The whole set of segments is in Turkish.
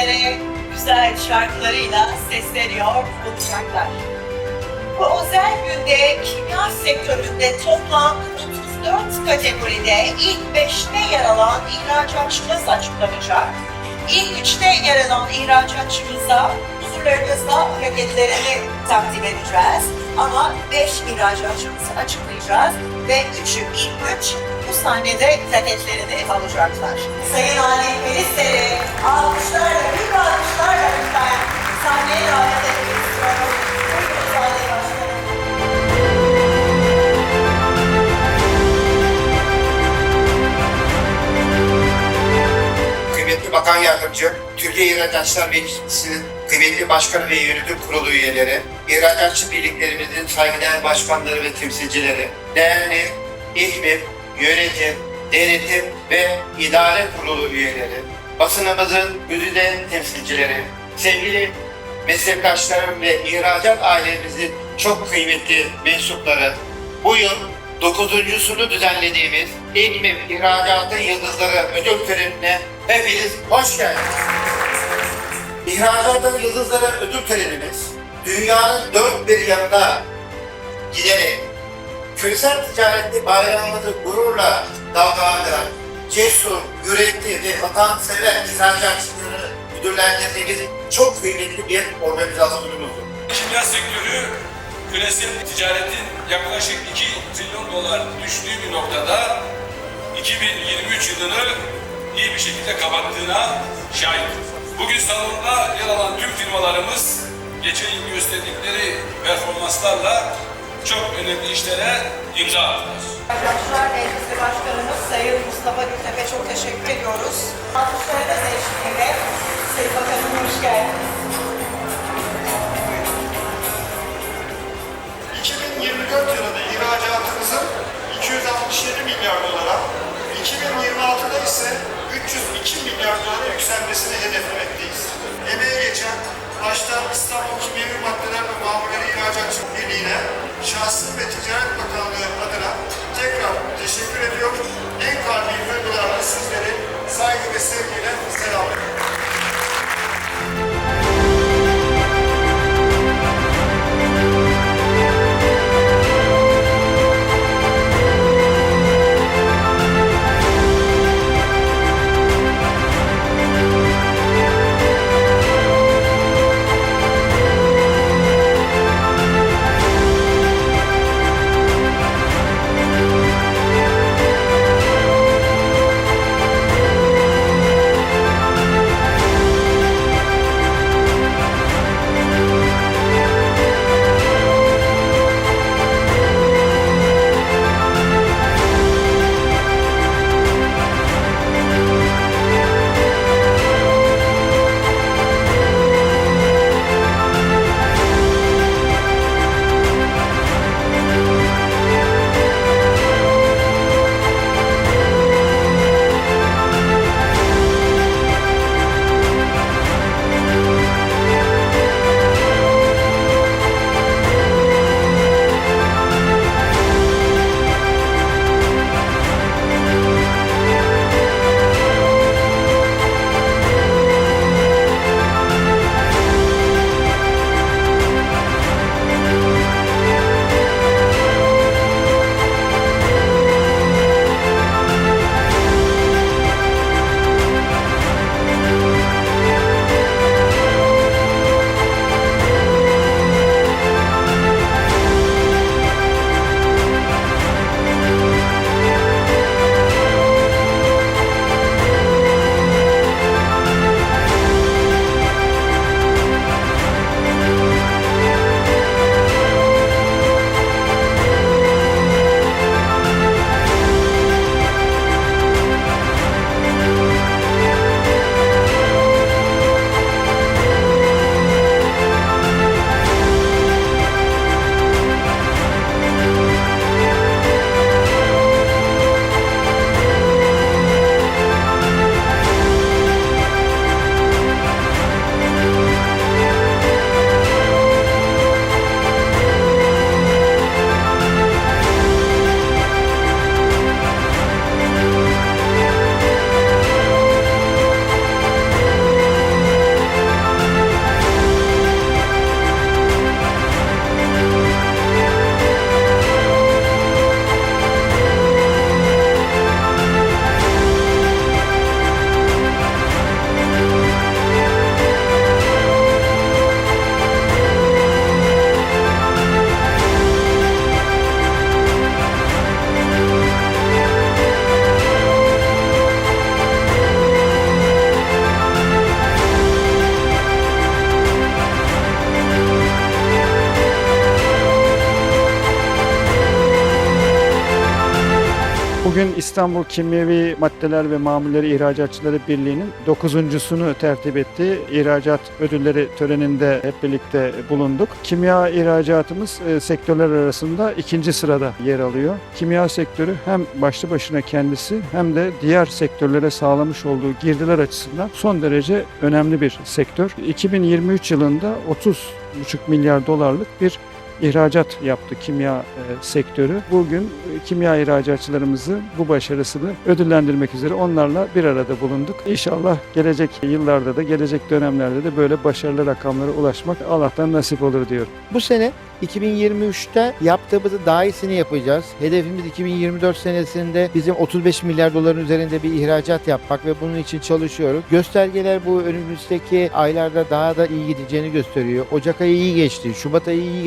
sizlere güzel şarkılarıyla sesleniyor olacaklar. Bu özel günde kimya sektöründe toplam 34 kategoride ilk 5'te yer alan ihracatçımız açıklanacak. İlk 3'te yer alan ihracatçımıza huzurlarınızda hareketlerini takdim edeceğiz. Ama 5 ihracatçımızı açıklayacağız ve 3'ü ilk 3 bu sahnede paketlerini alacaklar. Sayın Ali Melisleri alkışlarla, büyük alkışlarla lütfen sahneye davet istiyorum. Buyurun. Kıymetli Bakan Yardımcı, Türkiye İhracatçılar Meclisi'nin kıymetli başkanı ve yönetim kurulu üyeleri, ihracatçı birliklerimizin saygıdeğer başkanları ve temsilcileri, değerli İHBİP, yönetim, denetim ve idare kurulu üyeleri, basınımızın güzide temsilcileri, sevgili meslektaşlarım ve ihracat ailemizin çok kıymetli mensupları, bu yıl dokuzuncusunu düzenlediğimiz İHBİP İhracatın Yıldızları ödül törenine hepiniz hoş geldiniz. İhracatın Yıldızları ödül törenimiz dünyanın dört bir yanına giderek küresel ticarette bayrağımızı gururla dalgalandıran cesur, yürekli ve vatansever ihracatçıları müdürlendirdiğimiz çok kıymetli bir organizasyonumuzdur. Kimya sektörü küresel ticaretin yaklaşık 2 trilyon dolar düştüğü bir noktada 2023 yılını iyi bir şekilde kapattığına şahitiz. Bugün salonda yer alan tüm firmalarımız geçen yıl gösterdikleri performanslarla çok önemli işlere imza attılar. Arkadaşlar Meclisi Başkanımız Sayın Mustafa Gültepe çok teşekkür ediyoruz. Alkışlarınız eşliğinde Sayın Bakanım hoş geldiniz. 2024 yılında ihracatımızın 267 milyar dolara, 2026'da ise 302 milyar dolara yükselmesini hedeflemekteyiz. İstanbul Kimyevi Maddeler ve Mamulleri İhracatçı Birliği'ne şahsım ve Ticaret Bakanlığı adına tekrar teşekkür ediyor. En kalbi duygularla sizleri saygı ve sevgiyle İstanbul Kimyevi Maddeler ve Mamulleri İhracatçıları Birliği'nin dokuzuncusunu tertip ettiği ihracat ödülleri töreninde hep birlikte bulunduk. Kimya ihracatımız e, sektörler arasında ikinci sırada yer alıyor. Kimya sektörü hem başlı başına kendisi hem de diğer sektörlere sağlamış olduğu girdiler açısından son derece önemli bir sektör. 2023 yılında 30,5 milyar dolarlık bir ihracat yaptı kimya e, sektörü. Bugün e, kimya ihracatçılarımızı bu başarısını ödüllendirmek üzere onlarla bir arada bulunduk. İnşallah gelecek yıllarda da gelecek dönemlerde de böyle başarılı rakamlara ulaşmak Allah'tan nasip olur diyorum. Bu sene 2023'te yaptığımızı daha iyisini yapacağız. Hedefimiz 2024 senesinde bizim 35 milyar doların üzerinde bir ihracat yapmak ve bunun için çalışıyoruz. Göstergeler bu önümüzdeki aylarda daha da iyi gideceğini gösteriyor. Ocak ayı iyi geçti, Şubat ayı iyi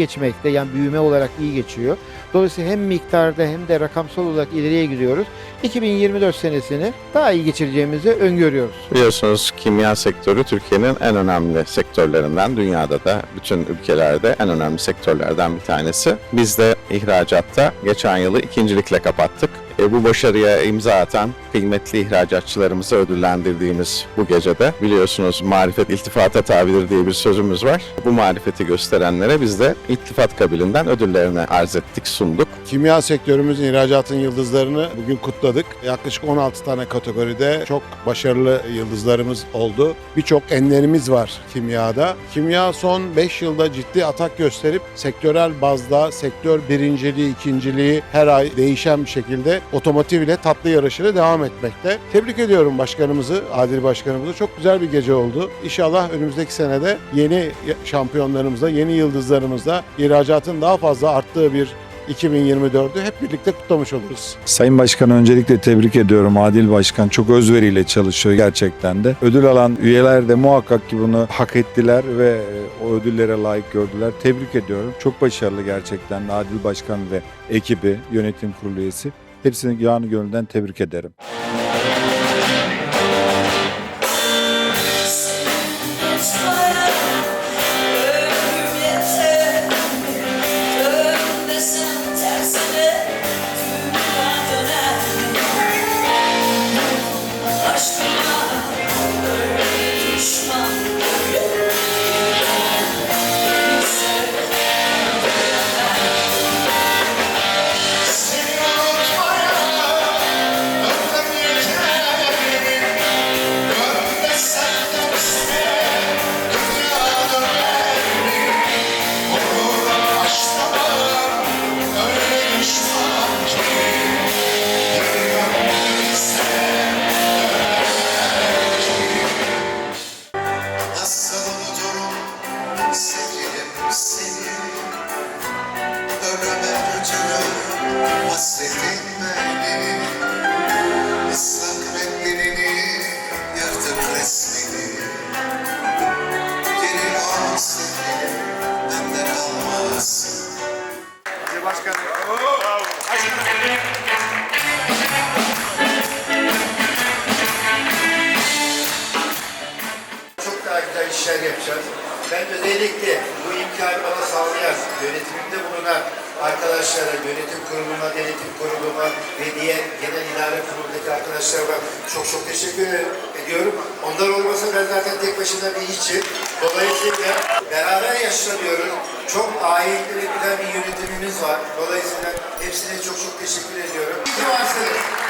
yani büyüme olarak iyi geçiyor. Dolayısıyla hem miktarda hem de rakamsal olarak ileriye gidiyoruz. 2024 senesini daha iyi geçireceğimizi öngörüyoruz. Biliyorsunuz kimya sektörü Türkiye'nin en önemli sektörlerinden, dünyada da bütün ülkelerde en önemli sektörlerden bir tanesi. Biz de ihracatta geçen yılı ikincilikle kapattık. E, bu başarıya imza atan kıymetli ihracatçılarımızı ödüllendirdiğimiz bu gecede biliyorsunuz marifet iltifata tabidir diye bir sözümüz var. Bu marifeti gösterenlere biz de iltifat kabilinden ödüllerini arz ettik, sunduk. Kimya sektörümüzün ihracatın yıldızlarını bugün kutladık. Yaklaşık 16 tane kategoride çok başarılı yıldızlarımız oldu. Birçok enlerimiz var kimyada. Kimya son 5 yılda ciddi atak gösterip sektörel bazda sektör birinciliği, ikinciliği her ay değişen bir şekilde otomotiv ile tatlı yarışıyla devam etmekte. Tebrik ediyorum başkanımızı, Adil Başkanımızı. Çok güzel bir gece oldu. İnşallah önümüzdeki senede yeni şampiyonlarımızla, yeni yıldızlarımızla ihracatın daha fazla arttığı bir 2024'ü hep birlikte kutlamış oluruz. Sayın Başkan öncelikle tebrik ediyorum. Adil Başkan çok özveriyle çalışıyor gerçekten de. Ödül alan üyeler de muhakkak ki bunu hak ettiler ve e, o ödüllere layık gördüler. Tebrik ediyorum. Çok başarılı gerçekten Adil Başkan ve ekibi, yönetim kurulu üyesi. Hepsini yanı gönülden tebrik ederim. Arkadaşlara, yönetim kuruluna, denetim kuruluna ve diğer genel idare kurulundaki arkadaşlarıma çok çok teşekkür ediyorum. Onlar olmasa ben zaten tek başına bir işçi. Dolayısıyla beraber yaşlanıyoruz. Çok ayetli ve bir yönetimimiz var. Dolayısıyla hepsine çok çok teşekkür ediyorum. İyi varsınız.